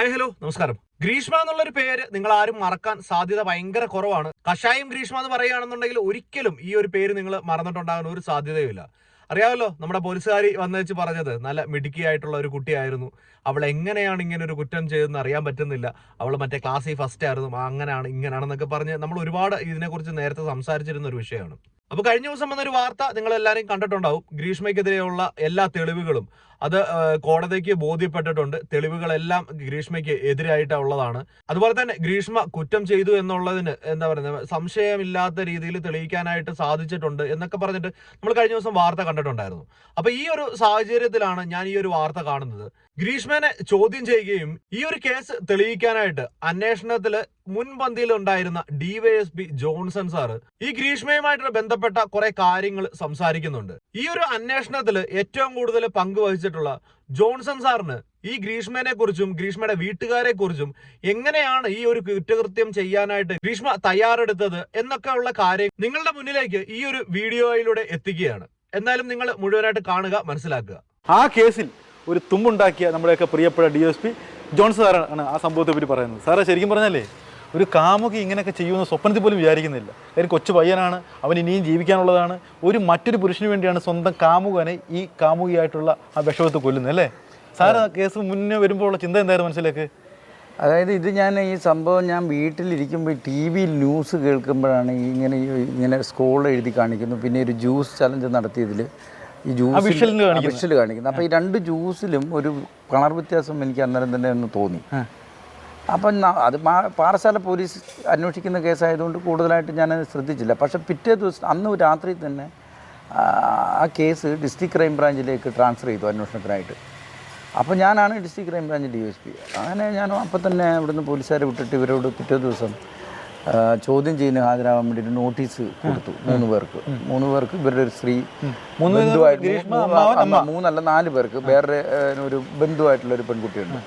Hi hello നമസ്കാരം. ഗ്രീഷ്മ എന്നുള്ളൊരു പേര് നിങ്ങൾ ആരും മറക്കാൻ സാധ്യത ഭയങ്കര കുറവാണ്. കഷായം ഗ്രീഷ്മ എന്ന് പറയുകയാണെന്നുണ്ടെങ്കിൽ ഒരിക്കലും ഈ ഒരു പേര് നിങ്ങൾ മറന്നിട്ടുണ്ടാകുന്ന ഒരു സാധ്യതയുമില്ല. അറിയാമല്ലോ നമ്മുടെ പോലീസുകാരി വന്നു വെച്ച് പറഞ്ഞത് നല്ല മിടുക്കിയായിട്ടുള്ള ഒരു കുട്ടിയായിരുന്നു. അവൾ എങ്ങനെയാണ് ഇങ്ങനെ ഒരു കുറ്റം ചെയ്തതെന്ന് അറിയാൻ പറ്റുന്നില്ല. അവൾ മറ്റേ ക്ലാസ്സിൽ ഫസ്റ്റ് ആയിരുന്നു. അങ്ങനെയാണ് ഇങ്ങനെയാണെന്നൊക്കെ പറഞ്ഞ് നമ്മൾ ഒരുപാട് ഇതിനെക്കുറിച്ച് നേരത്തെ സംസാരിച്ചിരുന്ന ഒരു വിഷയമാണ്. അപ്പോൾ കഴിഞ്ഞ ദിവസം വന്നൊരു വാർത്ത നിങ്ങൾ എല്ലാവരും കണ്ടിട്ടുണ്ടാവും. ഗ്രീഷ്മയ്ക്കെതിരെയുള്ള എല്ലാ തെളിവുകളും അത് കോടതിക്ക് ബോധ്യപ്പെട്ടിട്ടുണ്ട്. തെളിവുകളെല്ലാം ഗ്രീഷ്മയ്ക്ക് എതിരായിട്ടുള്ളതാണ് അതുപോലെ തന്നെ ഗ്രീഷ്മ കുറ്റം ചെയ്തു എന്നുള്ളതിന് എന്താ പറയുന്നത്? സംശയമില്ലാത്ത രീതിയിൽ തെളിയിക്കാനായിട്ട് സാധിച്ചിട്ടുണ്ട് എന്നൊക്കെ പറഞ്ഞിട്ട് നമ്മൾ കഴിഞ്ഞ ദിവസം വാർത്ത കണ്ടിട്ടുണ്ടായിരുന്നു. അപ്പൊ ഈ ഒരു സാഹചര്യത്തിലാണ് ഞാൻ ഈ ഒരു വാർത്ത കാണുന്നത്. ഗ്രീഷ്മനെ ചോദ്യം ചെയ്യുകയും ഈ ഒരു കേസ് തെളിയിക്കാനായിട്ട് അന്വേഷണത്തിൽ മുൻപന്തിയിൽ ഉണ്ടായിരുന്ന ഡിവൈഎസ്പി ജോൺസൺ സാർ ഈ ഗ്രീഷ്മയുമായിട്ട് ബന്ധപ്പെട്ട കുറെ കാര്യങ്ങൾ സംസാരിക്കുന്നുണ്ട്. ഈ ഒരു അന്വേഷണത്തിൽ ഏറ്റവും കൂടുതൽ പങ്കുവഹിച്ചിട്ടുള്ള ജോൺസൺ സാറിന് ഈ ഗ്രീഷ്മനെ കുറിച്ചും ഗ്രീഷ്മയുടെ വീട്ടുകാരെ കുറിച്ചും എങ്ങനെയാണ് ഈ ഒരു കുറ്റകൃത്യം ചെയ്യാനായിട്ട് ഗ്രീഷ്മ തയ്യാറെടുത്തത് എന്നൊക്കെ ഉള്ള കാര്യം നിങ്ങളുടെ മുന്നിലേക്ക് ഈ ഒരു വീഡിയോയിലൂടെ എത്തിക്കുകയാണ്. എന്നാലും നിങ്ങൾ മുഴുവനായിട്ട് കാണുക മനസ്സിലാക്കുക. ആ കേസിൽ ഒരു തുമ്പുണ്ടാക്കിയ നമ്മുടെയൊക്കെ പ്രിയപ്പെട്ട ഡി എസ് പി ജോൺസൺ സാറാണ് ആ സംഭവത്തെ പറ്റി പറയുന്നത്. സാറേ ശരിക്കും പറഞ്ഞാലേ ഒരു കാമുകി ഇങ്ങനെയൊക്കെ ചെയ്യുമെന്ന് സ്വപ്നത്തിൽ പോലും വിചാരിക്കുന്നില്ല. കാര്യം കൊച്ചു പയ്യനാണ് അവൻ ഇനിയും ജീവിക്കാനുള്ളതാണ്. ഒരു മറ്റൊരു പുരുഷന് വേണ്ടിയാണ് സ്വന്തം കാമുകനെ ഈ കാമുകിയായിട്ടുള്ള ആ വിഷമത്ത് കൊല്ലുന്നത് അല്ലേ? സാറ് ആ. കേസ് മുന്നേ വരുമ്പോൾ ഉള്ള ചിന്ത എന്തായിരുന്നു മനസ്സിലേക്ക്? അതായത് ഇത് ഞാൻ ഈ സംഭവം ഞാൻ വീട്ടിലിരിക്കുമ്പോൾ ടി വിയിൽ ന്യൂസ് കേൾക്കുമ്പോഴാണ് ഇങ്ങനെ ഇങ്ങനെ സ്കോൾ എഴുതി കാണിക്കുന്നു. പിന്നെ ഒരു ജ്യൂസ് ചലഞ്ച് നടത്തിയതിൽ ഈ ജ്യൂസ് വിഷൽ കാണിക്കുന്നു. അപ്പോൾ ഈ രണ്ട് ജ്യൂസിലും ഒരു കളർ വ്യത്യാസം എനിക്ക് അന്നേരം തന്നെ ഒന്ന് തോന്നി. അപ്പം അത് പാറശാല പോലീസ് അന്വേഷിക്കുന്ന കേസായതുകൊണ്ട് കൂടുതലായിട്ട് ഞാൻ ശ്രദ്ധിച്ചില്ല. പക്ഷെ പിറ്റേ ദിവസം അന്ന് രാത്രി തന്നെ ആ, കേസ് ഡിസ്ട്രിക്ട് ക്രൈം ബ്രാഞ്ചിലേക്ക് ട്രാൻസ്ഫർ ചെയ്തു അന്വേഷണത്തിനായിട്ട്. അപ്പോൾ ഞാനാണ് district crime branch D S P അങ്ങനെ ഞാൻ അപ്പം തന്നെ ഇവിടുന്ന് പോലീസുകാരെ വിട്ടിട്ട് ഇവരോട് പിറ്റേ ദിവസം ചോദ്യം ചെയ്യുന്ന ഹാജരാകാൻ വേണ്ടിയിട്ട് നോട്ടീസ് കൊടുത്തു മൂന്ന് പേർക്ക്. മൂന്ന് പേർക്ക് ഇവരുടെ ഒരു സ്ത്രീ ബന്ധുവായിട്ട് മൂന്നല്ല നാല് പേർക്ക്. വേറെ ഒരു ബന്ധുവായിട്ടുള്ള ഒരു പെൺകുട്ടിയുണ്ട്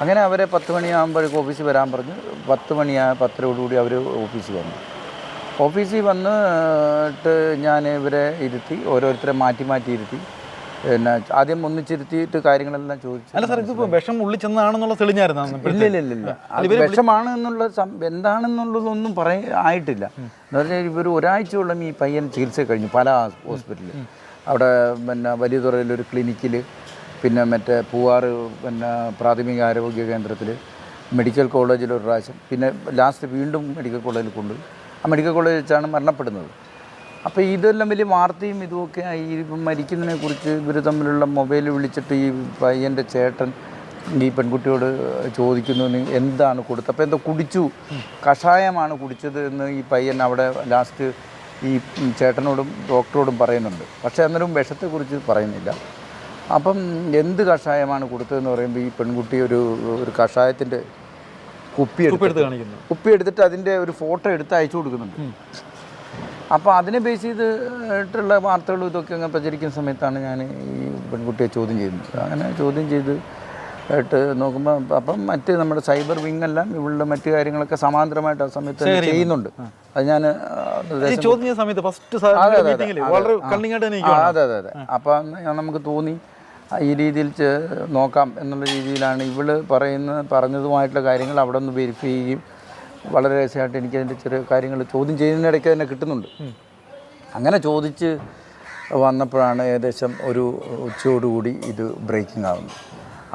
അങ്ങനെ അവരെ പത്ത് മണിയാകുമ്പോഴേക്കും ഓഫീസിൽ വരാൻ പറഞ്ഞു. പത്ത് മണിയാ പത്തരയോടുകൂടി അവർ ഓഫീസിൽ വന്നു. ഓഫീസിൽ വന്നിട്ട് ഞാൻ ഇവരെ ഇരുത്തി ഓരോരുത്തരെ മാറ്റി മാറ്റി ഇരുത്തി. പിന്നെ ആദ്യം ഒന്നിച്ചിരുത്തിയിട്ട് കാര്യങ്ങളെല്ലാം ചോദിച്ചു അല്ല സാർ ഇതിപ്പോൾ വിഷം ഉള്ളിൽ ചെന്നതാണെന്നുള്ള തെളിഞ്ഞായിരുന്നു ഇല്ല ഇല്ല ഇല്ല അത് വിഷമാണ് എന്നുള്ള എന്താണെന്നുള്ളതൊന്നും പറയ ആയിട്ടില്ല. എന്ന് പറഞ്ഞാൽ ഇവർ ഒരാഴ്ചയോളം ഈ പയ്യൻ ചികിത്സ കഴിഞ്ഞു പല ഹോസ്പിറ്റലിൽ അവിടെ പിന്നെ വലിയ തുറയിലൊരു ക്ലിനിക്കിൽ പിന്നെ മറ്റേ പൂവാറ് പിന്നെ പ്രാഥമിക ആരോഗ്യ കേന്ദ്രത്തിൽ മെഡിക്കൽ കോളേജിൽ ഒരു പ്രാവശ്യം. പിന്നെ ലാസ്റ്റ് വീണ്ടും മെഡിക്കൽ കോളേജിൽ കൊണ്ടുപോയി ആ മെഡിക്കൽ കോളേജിൽ വെച്ചാണ് മരണപ്പെടുന്നത്. അപ്പോൾ ഇതെല്ലാം വലിയ വാർത്തയും ഇതുമൊക്കെ ഈ മരിക്കുന്നതിനെ കുറിച്ച് ഇവർ തമ്മിലുള്ള മൊബൈൽ വിളിച്ചിട്ട് ഈ പയ്യന്റെ ചേട്ടൻ ഈ പെൺകുട്ടിയോട് ചോദിക്കുന്നു "നീ എന്താണ് കൊടുത്തത്? അപ്പോൾ എന്തോ കുടിച്ചു. കഷായമാണ് കുടിച്ചത് എന്ന് ഈ പയ്യൻ അവിടെ ലാസ്റ്റ് ഈ ചേട്ടനോടും ഡോക്ടറോടും പറയുന്നുണ്ട്. പക്ഷേ അന്നേരം വിഷത്തെക്കുറിച്ച് പറയുന്നില്ല. അപ്പം എന്ത് കഷായമാണ് കൊടുത്തതെന്ന് പറയുമ്പോൾ ഈ പെൺകുട്ടി ഒരു ഒരു കഷായത്തിന്റെ കുപ്പി എടുത്ത് കുപ്പി എടുത്തിട്ട് അതിന്റെ ഒരു ഫോട്ടോ എടുത്ത് അയച്ചു കൊടുക്കുന്നുണ്ട്. അപ്പോൾ അതിനെ ബേസ് ചെയ്തിട്ടുള്ള വാർത്തകളും ഇതൊക്കെ അങ്ങ് പ്രചരിക്കുന്ന സമയത്താണ് ഞാൻ ഈ പെൺകുട്ടിയെ ചോദ്യം ചെയ്യുന്നത്. അങ്ങനെ ചോദ്യം ചെയ്ത് ആയിട്ട് നോക്കുമ്പോൾ അപ്പം മറ്റ് നമ്മുടെ സൈബർ വിങ് എല്ലാം ഇവളുടെ മറ്റു കാര്യങ്ങളൊക്കെ സമാന്തരമായിട്ട് ആ സമയത്ത് ചെയ്യുന്നുണ്ട്. അത് ഞാൻ ചോദ്യം ചെയ്യുന്ന സമയത്ത് ഫസ്റ്റ് അതെ, അതെ, അതെ. അതെ അപ്പം നമുക്ക് തോന്നി ഈ രീതിയിൽ നോക്കാം എന്നുള്ള രീതിയിലാണ് ഇവൾ പറയുന്ന പറഞ്ഞതുമായിട്ടുള്ള കാര്യങ്ങൾ അവിടെ നിന്ന് വെരിഫൈ ചെയ്യുകയും വളരെ രഹസ്യമായിട്ട് എനിക്ക് അതിന്റെ ചെറിയ കാര്യങ്ങൾ ചോദ്യം ചെയ്യുന്നതിനിടയ്ക്ക് തന്നെ കിട്ടുന്നുണ്ട്. അങ്ങനെ ചോദിച്ച് വന്നപ്പോഴാണ് ഏകദേശം ഒരു ഉച്ചയോടുകൂടി ഇത് ബ്രേക്കിംഗ് ആവുന്നത്.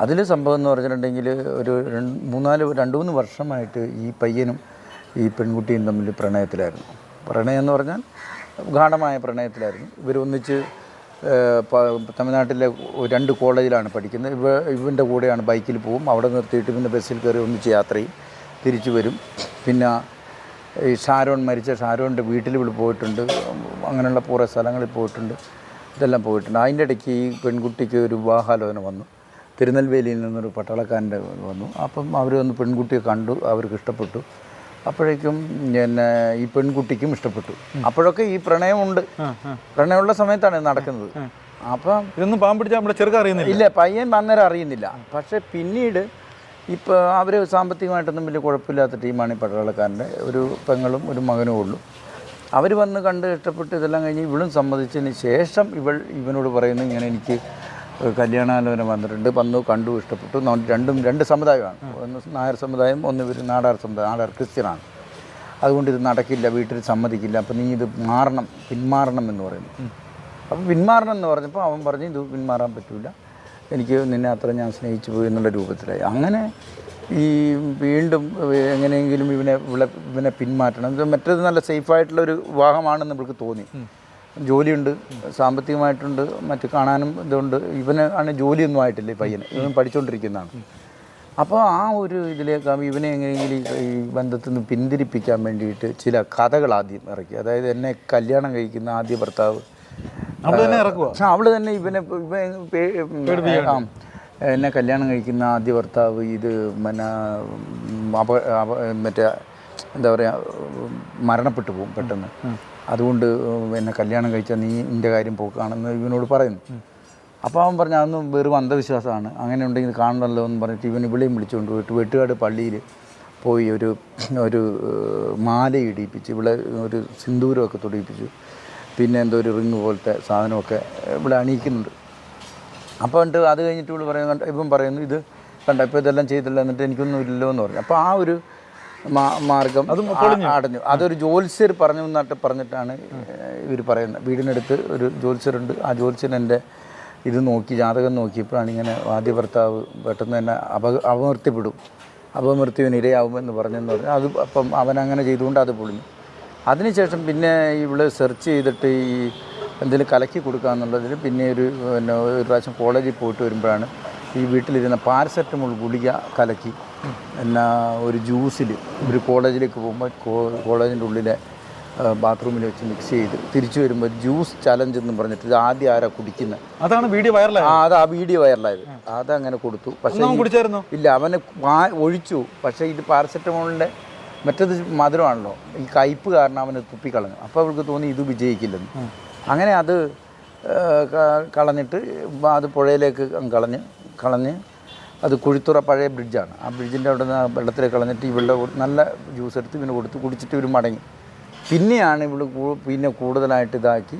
അതിൽ സംഭവം എന്ന് പറഞ്ഞിട്ടുണ്ടെങ്കിൽ ഒരു രണ്ട് മൂന്നാൽ രണ്ട് മൂന്ന് വർഷമായിട്ട് ഈ പയ്യനും ഈ പെൺകുട്ടിയും തമ്മിൽ പ്രണയത്തിലായിരുന്നു. പ്രണയം എന്ന് പറഞ്ഞാൽ ഗാഠമായ പ്രണയത്തിലായിരുന്നു. ഇവരൊന്നിച്ച് തമിഴ്നാട്ടിലെ രണ്ട് കോളേജിലാണ് പഠിക്കുന്നത്. ഇവ ഇവന്റെ കൂടെയാണ് ബൈക്കിൽ പോവും. അവിടെ നിർത്തിയിട്ട് പിന്നെ ബസ്സിൽ കയറി ഒന്നിച്ച് യാത്ര ചെയ്യും. തിരിച്ചു വരും. പിന്നെ ഈ ഷാരോൺ മരിച്ച ഷാരോണിന്റെ വീട്ടിൽ ഇവിടെ പോയിട്ടുണ്ട്. അങ്ങനെയുള്ള കുറേ സ്ഥലങ്ങളിൽ പോയിട്ടുണ്ട്. ഇതെല്ലാം പോയിട്ടുണ്ട്. അതിന്റെ ഇടയ്ക്ക് ഈ പെൺകുട്ടിക്ക് ഒരു വിവാഹാലോചന വന്നു. തിരുനെൽവേലിയിൽ നിന്നൊരു പട്ടാളക്കാരന്റെ വന്നു. അപ്പം അവർ വന്ന് പെൺകുട്ടിയെ കണ്ടു. അവർക്ക് ഇഷ്ടപ്പെട്ടു. അപ്പോഴേക്കും പിന്നെ ഈ പെൺകുട്ടിക്കും ഇഷ്ടപ്പെട്ടു. അപ്പോഴൊക്കെ ഈ പ്രണയമുണ്ട്. പ്രണയമുള്ള സമയത്താണ് നടക്കുന്നത്. അപ്പം ഇതൊന്നും പാമ്പ് പിടിച്ചാൽ നമ്മുടെ ചെറുക്ക അറിയുന്നില്ല. ഇല്ല പയ്യൻ അന്നേരം അറിയുന്നില്ല. പക്ഷെ പിന്നീട് ഇപ്പോൾ അവർ സാമ്പത്തികമായിട്ടൊന്നും വലിയ കുഴപ്പമില്ലാത്ത ടീമാണ് ഈ പട്ടാളക്കാരന്റെ. ഒരു പെങ്ങളും ഒരു മകനും ഉള്ളൂ. അവർ വന്ന് കണ്ട് ഇഷ്ടപ്പെട്ട് ഇതെല്ലാം കഴിഞ്ഞ് ഇവളും സമ്മതിച്ചതിന് ശേഷം ഇവൾ ഇവനോട് പറയുന്നു ഇങ്ങനെ എനിക്ക് കല്യാണാലോചന വന്നിട്ടുണ്ട്. വന്നു കണ്ടു ഇഷ്ടപ്പെട്ടു. രണ്ടും രണ്ട് സമുദായമാണ്. ഒന്ന് നായർ സമുദായം ഒന്ന് ഇവർ നാടാർ സമുദായം നാടാർ ക്രിസ്ത്യനാണ്. അതുകൊണ്ട് ഇത് നടക്കില്ല വീട്ടിൽ സമ്മതിക്കില്ല. അപ്പം നീ ഇത് മാറണം പിന്മാറണം എന്ന് പറയുന്നു. അപ്പോൾ പിന്മാറണം എന്ന് പറഞ്ഞപ്പോൾ അവൻ പറഞ്ഞു ഇത് പിന്മാറാൻ പറ്റില്ല എനിക്ക് നിന്നെ അത്ര ഞാൻ സ്നേഹിച്ചു പോയി എന്നുള്ള രൂപത്തിലായി. അങ്ങനെ ഈ വീണ്ടും എങ്ങനെയെങ്കിലും ഇവനെ ഇവനെ പിന്മാറ്റണം. മറ്റേത് നല്ല സേഫായിട്ടുള്ള ഒരു വിവാഹമാണെന്ന് നമ്മൾക്ക് തോന്നി. ജോലിയുണ്ട് സാമ്പത്തികമായിട്ടുണ്ട് മറ്റു കാണാനും ഇതുണ്ട്. ഇവന് ആണ് ജോലിയൊന്നും ആയിട്ടില്ല ഈ പയ്യന്. ഇവൻ പഠിച്ചുകൊണ്ടിരിക്കുന്നതാണ് അപ്പോൾ ആ ഒരു ഇതിലേക്ക് ഇവനെ എങ്ങനെയെങ്കിലും ഈ- ബന്ധത്തിൽ നിന്ന് പിന്തിരിപ്പിക്കാൻ വേണ്ടിയിട്ട് ചില കഥകൾ ആദ്യം ഇറക്കി. അതായത് എന്നെ കല്യാണം കഴിക്കുന്ന ആദ്യ ഭർത്താവ് അവൾ തന്നെ ഇവനെ എന്നെ കല്യാണം കഴിക്കുന്ന ആദ്യ ഭർത്താവ് ഇത് പിന്നെ മറ്റേ എന്താ പറയുക മരണപ്പെട്ടു പോകും പെട്ടെന്ന്. അതുകൊണ്ട് എന്നെ കല്യാണം കഴിച്ചാൽ നീ നിന്റെ കാര്യം പോക്കാണെന്ന് ഇവനോട് പറയുന്നു. അപ്പോൾ അവൻ പറഞ്ഞു അതൊന്നും വെറും അന്ധവിശ്വാസമാണ്. അങ്ങനെ ഉണ്ടെങ്കിൽ കാണണമല്ലോ എന്ന് പറഞ്ഞിട്ട് ഇവൻ ഇവിടെയും വിളിച്ചുകൊണ്ട് പോയിട്ട് വെട്ടുകാട് പള്ളിയിൽ പോയി ഒരു ഒരു മാല ഇടിയിപ്പിച്ച് ഇവിടെ ഒരു സിന്ദൂരമൊക്കെ തൊടിയിപ്പിച്ചു. പിന്നെ എന്തോ ഒരു റിങ് പോലത്തെ സാധനമൊക്കെ ഇവിടെ അണിയിക്കുന്നുണ്ട്. അപ്പോൾ എന്നിട്ട് അത് കഴിഞ്ഞിട്ട് ഇവിടെ പറയുന്നുണ്ട് ഇപ്പം പറയുന്നു ഇത് കണ്ട ഇപ്പോൾ ഇതെല്ലാം ചെയ്തില്ല എന്നിട്ട് എനിക്കൊന്നും ഇല്ലല്ലോ എന്ന് പറഞ്ഞു. അപ്പോൾ ആ ഒരു മാർഗം അടഞ്ഞു. അതൊരു ജ്യോത്സ്യർ പറഞ്ഞു എന്നിട്ട് പറഞ്ഞിട്ടാണ് ഇവർ പറയുന്നത്. വീടിനടുത്ത് ഒരു ജ്യോത്സ്യരുണ്ട്. ആ ജ്യോത്സ്യൻ എന്റെ ഇത് നോക്കി ജാതകം നോക്കിയപ്പോഴാണ് ഇങ്ങനെ ആദ്യ ഭർത്താവ് പെട്ടെന്ന് തന്നെ അപ അപമൃത്യപ്പെടും. അപമൃത്യുവിന് ഇരയാവുമെന്ന് പറഞ്ഞെന്ന് പറഞ്ഞു. അത് അപ്പം അവൻ അങ്ങനെ ചെയ്തുകൊണ്ട് അത് പൊളിഞ്ഞു. അതിനുശേഷം പിന്നെ ഇവിടെ സെർച്ച് ചെയ്തിട്ട് ഈ എന്തെങ്കിലും കലക്കി കൊടുക്കുക എന്നുള്ളതിൽ പിന്നെ ഒരു പിന്നെ ഒരു പ്രാവശ്യം കോളേജിൽ പോയിട്ട് വരുമ്പോഴാണ് ഈ വീട്ടിലിരുന്ന പാരസെറ്റമോൾ ഗുളിക കലക്കി എന്നാ ഒരു ജ്യൂസിൽ ഒരു കോളേജിലേക്ക് പോകുമ്പോൾ കോളേജിന്റെ ഉള്ളിലെ ബാത്റൂമിൽ വെച്ച് മിക്സ് ചെയ്ത് തിരിച്ചു വരുമ്പോൾ ജ്യൂസ് ചലഞ്ച് എന്ന് പറഞ്ഞിട്ട് ഇത് ആദ്യം ആരാ കുടിക്കുന്നത് അതാണ് വീഡിയോ വൈറലായത്. ആ അത് ആ വീഡിയോ വൈറലായത്. അതങ്ങനെ കൊടുത്തു. പക്ഷേ കുടിച്ചായിരുന്നു? ഇല്ല അവന് ഒഴിച്ചു. പക്ഷേ ഇത് പാരസെറ്റമോളിന്റെ മറ്റേത് മധുരമാണല്ലോ. ഈ കയ്പ്പ് കാരണം അവന് തുപ്പിക്കളഞ്ഞു. അപ്പോൾ അവൾക്ക് തോന്നി ഇത് വിജയിക്കില്ലെന്ന്. അങ്ങനെ അത് കളഞ്ഞിട്ട് അത് പുഴയിലേക്ക് കളഞ്ഞ് കളഞ്ഞ് അത് കുഴിത്തുറ പഴയ ബ്രിഡ്ജാണ്. ആ ബ്രിഡ്ജിന്റെ അവിടെ നിന്ന് വെള്ളത്തിലേക്ക് കളഞ്ഞിട്ട് ഇവളുടെ നല്ല ജ്യൂസ് എടുത്ത് ഇവന് കൊടുത്ത് കുടിച്ചിട്ട് ഇവർ മടങ്ങി. പിന്നെയാണ് ഇവൾ പിന്നെ കൂടുതലായിട്ട് ഇതാക്കി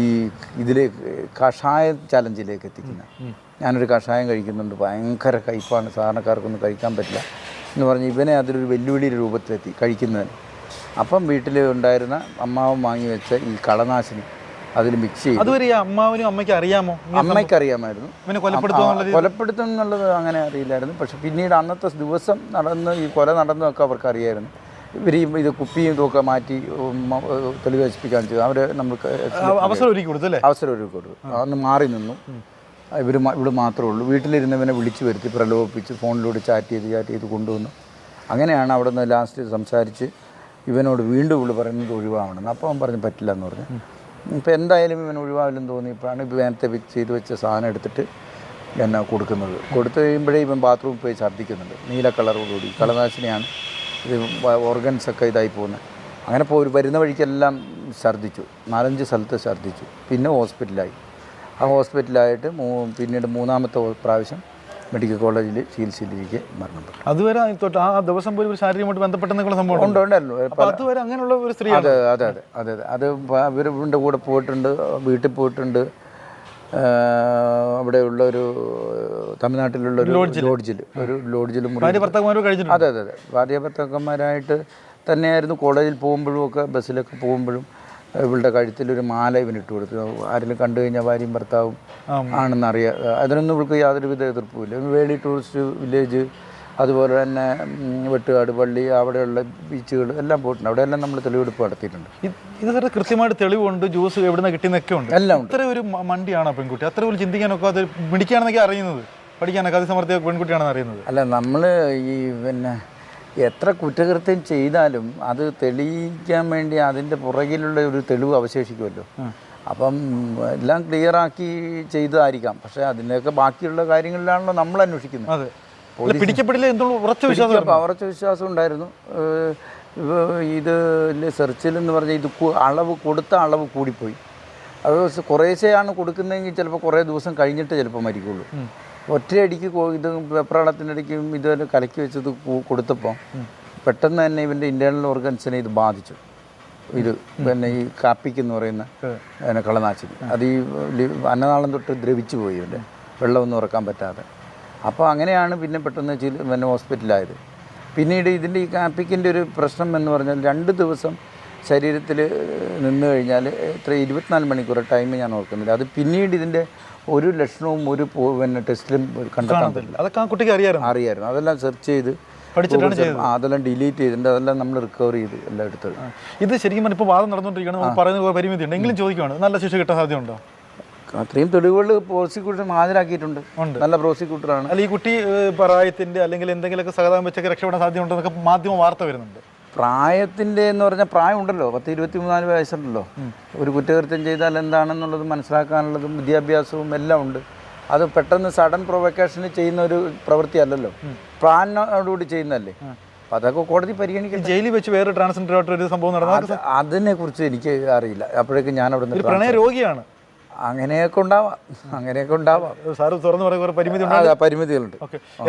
ഈ ഇതിലേക്ക് കഷായ ചലഞ്ചിലേക്ക് എത്തിക്കുന്നത്. ഞാനൊരു കഷായം കഴിക്കുന്നുണ്ട്. ഭയങ്കര കയ്പാണ്. സാധാരണക്കാർക്കൊന്നും കഴിക്കാൻ പറ്റില്ല എന്ന് പറഞ്ഞ് ഇവനെ അതിലൊരു വെല്ലുവിളിയുടെ രൂപത്തിലെത്തി കഴിക്കുന്നതിന്. അപ്പം വീട്ടിൽ ഉണ്ടായിരുന്ന അമ്മാവൻ വാങ്ങി വെച്ച ഈ കളനാശിനി അതിൽ മിക്സ് ചെയ്യും അതുവരെ ഈ അമ്മാവനും അമ്മയ്ക്കും അറിയാമോ? അമ്മയ്ക്ക് അറിയാമായിരുന്നു ഇവനെ കൊലപ്പെടുത്തും എന്നുള്ളത് അങ്ങനെ അറിയില്ലായിരുന്നു. പക്ഷെ പിന്നീട് അന്നത്തെ ദിവസം നടന്ന് ഈ കൊല നടന്നതൊക്കെ അവർക്ക് അറിയായിരുന്നു. ഇവർ ഇത് കുപ്പിയും ഇതൊക്കെ മാറ്റി തെളിവ് നശിപ്പിക്കാൻ ചെയ്തു അവരെ നമുക്ക് അവസരം ഒരുക്കി കൊടുത്തു അല്ലേ? അവസരം ഒരുക്കി കൊടുത്തു. അന്ന് മാറി നിന്നു. ഇവർ ഇവിടെ മാത്രമേ ഉള്ളൂ. വീട്ടിലിരുന്നവനെ വിളിച്ചു വരുത്തി പ്രലോഭിപ്പിച്ച് ഫോണിലൂടെ ചാറ്റ് ചെയ്ത് ചാറ്റ് ചെയ്ത് കൊണ്ടുവന്നു. അങ്ങനെയാണ് അവിടെ നിന്ന് ലാസ്റ്റ് സംസാരിച്ച് ഇവനോട് വീണ്ടും ഇവിടെ പറയുന്നത് ഒഴിവാവണം അപ്പോൾ അവൻ പറഞ്ഞു പറ്റില്ല എന്ന് പറഞ്ഞു ഇപ്പോൾ എന്തായാലും ഇവൻ ഒഴിവാവില്ലെന്ന് തോന്നിയപ്പോഴാണ് ഇപ്പം നേരത്തെ ചെയ്ത് വെച്ച സാധനം എടുത്തിട്ട് എന്നെ കൊടുക്കുന്നത്. കൊടുത്തു കഴിയുമ്പോഴേ ഇവൻ ബാത്റൂമിൽ പോയി ഛർദ്ദിക്കുന്നുണ്ട്. നീല കളറോടുകൂടി കളനാശിനിയാണ് ഇത് ഓർഗൻസ് ഒക്കെ ഇതായി പോകുന്നത് അങ്ങനെ ഇപ്പോൾ ഒരു വരുന്ന വഴിക്കെല്ലാം ഛർദ്ദിച്ചു. നാലഞ്ച് സ്ഥലത്ത് ഛർദ്ദിച്ചു. പിന്നെ ഹോസ്പിറ്റലായി ആ ഹോസ്പിറ്റലായിട്ട് പിന്നീട് മൂന്നാമത്തെ പ്രാവശ്യം മെഡിക്കൽ കോളേജിൽ ചികിത്സയിലിരിക്കെ മരണപ്പെട്ടു അതുവരെ തൊട്ട് ആ ദിവസം പോലും ഒരു ശാരീരികമായിട്ട് ബന്ധപ്പെട്ട സംഭവം ഉണ്ട് ഉണ്ടായിരുന്നു അതുവരെ അങ്ങനെയുള്ള ഒരു സ്ത്രീ അതെ അതെ അതെ അതെ അതെ. അത് ഇവരുടെ കൂടെ പോയിട്ടുണ്ട് വീട്ടിൽ പോയിട്ടുണ്ട്. അവിടെയുള്ള ഒരു തമിഴ്നാട്ടിലുള്ള ഒരു ലോഡ്ജിൽ ഒരു ലോഡ്ജിൽ ഭാര്യ ഭർത്താക്കന്മാരും അതെ അതെ അതെ. ഭാര്യ ഭർത്താക്കന്മാരായിട്ട് തന്നെയായിരുന്നു കോളേജിൽ പോകുമ്പോഴും ഒക്കെ ബസ്സിലൊക്കെ പോകുമ്പോഴും ഇവളുടെ കഴുത്തിലൊരു മാല ഇവന് ഇട്ട് കൊടുത്തു. ആരെങ്കിലും കണ്ടു കഴിഞ്ഞാൽ ഭാര്യയും ഭർത്താവും ആണെന്ന് അറിയാം. അതിനൊന്നും ഇവൾക്ക് യാതൊരുവിധ എതിർപ്പുമില്ല. വേളി ടൂറിസ്റ്റ് വില്ലേജ് അതുപോലെ തന്നെ വെട്ടുകാട് പള്ളി അവിടെയുള്ള ബീച്ചുകൾ എല്ലാം പോയിട്ടുണ്ട്. അവിടെയെല്ലാം നമ്മൾ തെളിവെടുപ്പ് നടത്തിയിട്ടുണ്ട്. ഇത് കൃത്യമായിട്ട് തെളിവുണ്ട് ജ്യൂസ് എവിടെ നിന്ന് കിട്ടിയെന്നൊക്കെ ഉണ്ട്. എല്ലാം ഇത്ര അത്ര ഒരു മണ്ടിയാണ് പെൺകുട്ടി? അത്ര പോലും ചിന്തിക്കാനൊക്കെ അത് പിടിക്കുകയാണെന്നൊക്കെ അറിയുന്നത്. പഠിക്കാനൊക്കെ അത് അതിസമർത്ഥ്യ പെൺകുട്ടിയാണെന്ന് അറിയുന്നത്. അല്ല നമ്മൾ ഈ പിന്നെ എത്ര കുറ്റകൃത്യം ചെയ്താലും അത് തെളിയിക്കാൻ വേണ്ടി അതിന്റെ പുറകിലുള്ള ഒരു തെളിവ് അവശേഷിക്കുമല്ലോ. അപ്പം എല്ലാം ക്ലിയറാക്കി ചെയ്തതായിരിക്കാം. പക്ഷേ അതിന്റെയൊക്കെ ബാക്കിയുള്ള കാര്യങ്ങളിലാണല്ലോ നമ്മൾ അന്വേഷിക്കുന്നത്. പിടിക്കപ്പെടില്ല ഉറച്ച വിശ്വാസം അവർക്ക് വിശ്വാസം ഉണ്ടായിരുന്നു. ഇത് സെർച്ചിൽ എന്ന് പറഞ്ഞാൽ ഇത് അളവ് കൊടുത്ത അളവ് കൂടിപ്പോയി. അത് കുറേശ്ശെയാണ് കൊടുക്കുന്നതെങ്കിൽ ചിലപ്പോൾ കുറേ ദിവസം കഴിഞ്ഞിട്ട് ചിലപ്പോൾ മരിക്കുള്ളൂ. ഒറ്റയടിക്ക് ഇത് വെപ്രാളത്തിനിടയ്ക്കും ഇത് കലക്കി വെച്ചത് കൊടുത്തപ്പോൾ പെട്ടെന്ന് തന്നെ ഇവന്റെ ഇന്റേർണൽ ഓർഗൻസിനെ ഇത് ബാധിച്ചു. ഇത് പിന്നെ ഈ കാപ്പിക്ക് എന്ന് പറയുന്ന പിന്നെ കളനാശിനി. അത് ഈ അന്നനാളം തൊട്ട് ദ്രവിച്ചു പോയി ഇവന്റെ. വെള്ളമൊന്നും ഉറക്കാൻ പറ്റാതെ. അപ്പോൾ അങ്ങനെയാണ് പിന്നെ പെട്ടെന്ന് പിന്നെ ഹോസ്പിറ്റലായത് പിന്നീട് ഇതിന്റെ ഈ കാപ്പിക്കിന്റെ ഒരു പ്രശ്നം എന്ന് പറഞ്ഞാൽ രണ്ട് ദിവസം ശരീരത്തിൽ നിന്ന് കഴിഞ്ഞാൽ ഇത്ര ഇരുപത്തിനാല് മണിക്കൂർ ടൈം ഞാൻ ഓർക്കുന്നില്ല. അത് പിന്നീട് ഇതിന്റെ ഒരു ലക്ഷണവും ഒരു പിന്നെ ടെസ്റ്റിലും കണ്ടെത്താൻ പറ്റില്ല. അതൊക്കെ ആ കുട്ടിക്ക് അറിയാമായിരുന്നു. അറിയായിരുന്നു അതെല്ലാം സെർച്ച് ചെയ്ത് പഠിച്ചിട്ടാണ് ചെയ്തത്. അതെല്ലാം ഡിലീറ്റ് ചെയ്തിട്ടുണ്ട് അതെല്ലാം നമ്മൾ റിക്കവർ ചെയ്ത് എല്ലാം എടുത്തത്. ഇത് ശരിക്കും പറഞ്ഞാൽ ഇപ്പോൾ വാദം നടന്നുകൊണ്ടിരിക്കുകയാണ്. പറയുന്നത് പറയുന്ന പരിമിതി ഉണ്ട് എങ്കിലും ചോദിക്കുകയാണ് നല്ല ശിക്ഷ കിട്ടാൻ സാധ്യതയുണ്ടോ? അത്രയും തെളിവുകൾ പ്രോസിക്യൂഷൻ ഹാജരാക്കിയിട്ടുണ്ട്. നല്ല പ്രോസിക്യൂട്ടറാണ്. അല്ല ഈ കുട്ടി പ്രായത്തിന്റെ അല്ലെങ്കിൽ എന്തെങ്കിലുമൊക്കെ സഹതാപം വെച്ചൊക്കെ രക്ഷപ്പെടാൻ സാധ്യതയുണ്ടോ എന്നൊക്കെ മാധ്യമ വാർത്ത വരുന്നുണ്ട്. പ്രായത്തിന്റെ എന്ന് പറഞ്ഞാൽ പ്രായമുണ്ടല്ലോ പത്ത് ഇരുപത്തി മൂന്നാൽ വയസ്സുണ്ടല്ലോ ഒരു കുറ്റകൃത്യം ചെയ്താൽ എന്താണെന്നുള്ളത് മനസ്സിലാക്കാനുള്ളതും വിദ്യാഭ്യാസവും എല്ലാം ഉണ്ട്. അത് പെട്ടെന്ന് സഡൻ പ്രൊവക്കേഷന് ചെയ്യുന്ന ഒരു പ്രവൃത്തി അല്ലല്ലോ പ്ലാനോടുകൂടി ചെയ്യുന്നതല്ലേ അപ്പം അതൊക്കെ കോടതി പരിഗണിക്കും ജയിലിൽ വെച്ച് വേറെ ട്രാൻസ്ജെൻഡർ ഒരു സംഭവം നടന്നു അതിനെക്കുറിച്ച് അതിനെ കുറിച്ച് എനിക്ക് അറിയില്ല. അപ്പോഴേക്കും ഞാൻ അവിടെ പ്രണയ രോഗിയാണ് അങ്ങനെയൊക്കെ ഉണ്ടാവാം. അങ്ങനെയൊക്കെ ഉണ്ടാവാം. സാറ് തുറന്നു പറയുന്ന പരിമിതി അതെ പരിമിതികളുണ്ട്.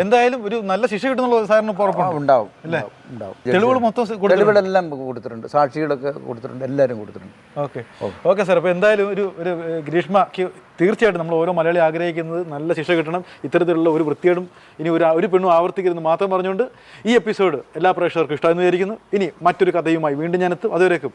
എന്തായാലും ഒരു നല്ല ശിക്ഷ കിട്ടുന്നുള്ള സാറിന് ഉണ്ടാവും ഉണ്ടാവും, ഉണ്ടാവും. തെളിവുകൾ മൊത്തം തെളിവുകളെല്ലാം കൊടുത്തിട്ടുണ്ട്. സാക്ഷികളൊക്കെ കൊടുത്തിട്ടുണ്ട്. എല്ലാവരും കൊടുത്തിട്ടുണ്ട്. ഓക്കെ. Okay sir. അപ്പോൾ എന്തായാലും ഒരു ഒരു ഗ്രീഷ്മക്ക് തീർച്ചയായിട്ടും നമ്മൾ ഓരോ മലയാളി ആഗ്രഹിക്കുന്നത് നല്ല ശിക്ഷ കിട്ടണം. ഇത്തരത്തിലുള്ള ഒരു വൃത്തിയോടും ഇനി ഒരു ഒരു പെണ്ണും ആവർത്തിക്കരുതെന്ന് മാത്രം പറഞ്ഞുകൊണ്ട് ഈ എപ്പിസോഡ് എല്ലാ പ്രേക്ഷകർക്കും ഇഷ്ടമെന്ന് വിചാരിക്കുന്നു. ഇനി മറ്റൊരു കഥയുമായി വീണ്ടും ഞാനെത്തും അതുവരേക്കും.